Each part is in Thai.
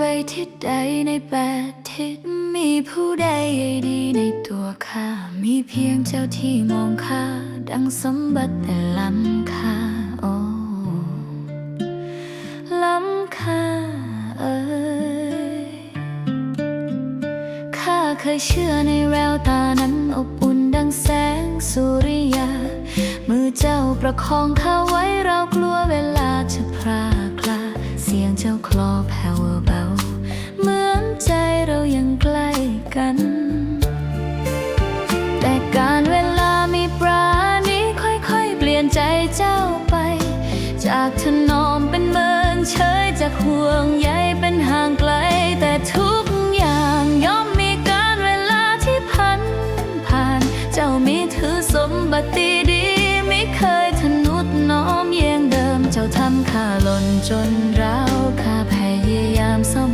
ไปทิศใดในแปดทิศมีผู้ใดดีในตัวข้า มีเพียงเจ้าที่มองข้า ดังสมบัติแต่ล้ำค่าโอ้ล้ำค่าเอ้ยข้าเคยเชื่อในแววตานั้นอบอุ่นดังแสงสุริยา มือเจ้าประคองข้าไว้เรากลัวเวลา จากห่วงใยเป็นห่างไกล แต่ทุกอย่างย่อมมีการเวลาที่พันผ่าน เจ้ามีถือสมบัติดี ไม่เคยทนุถน้อมเยียงเดิม เจ้าทำข้าหล่นจนราวข้าพยายามซ่อม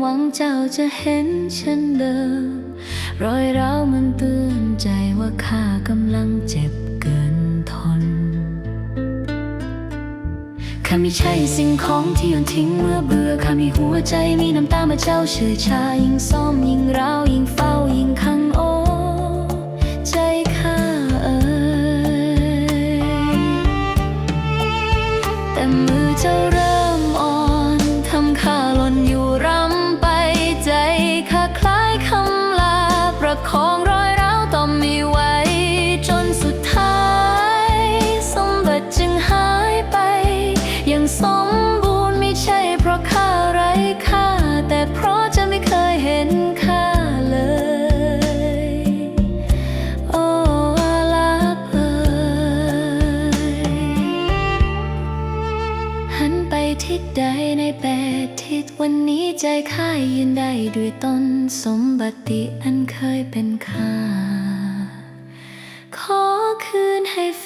หวังเจ้าจะเห็นเช่นเดิม รอยร้าวมันเตือนใจว่าข้ากำลังเจ็บเกินทนข้าไม่ใช่สิ่งของที่โยนทิ้งเมื่อเบื่อข้ามีหัวใจมีน้ำตามาเจ้าเชื่อชายิ่งซ่อมยิ่งร้าวยิ่งเฝ้ายิ่งขังโอใจข้าเอ่ยแต่มือเจ้า ทิศใดในแปดทิศวันนี้ใจข้ายืนได้ด้วยต้นสมบัติอันเคยเป็นข้าขอคืนให้ฟ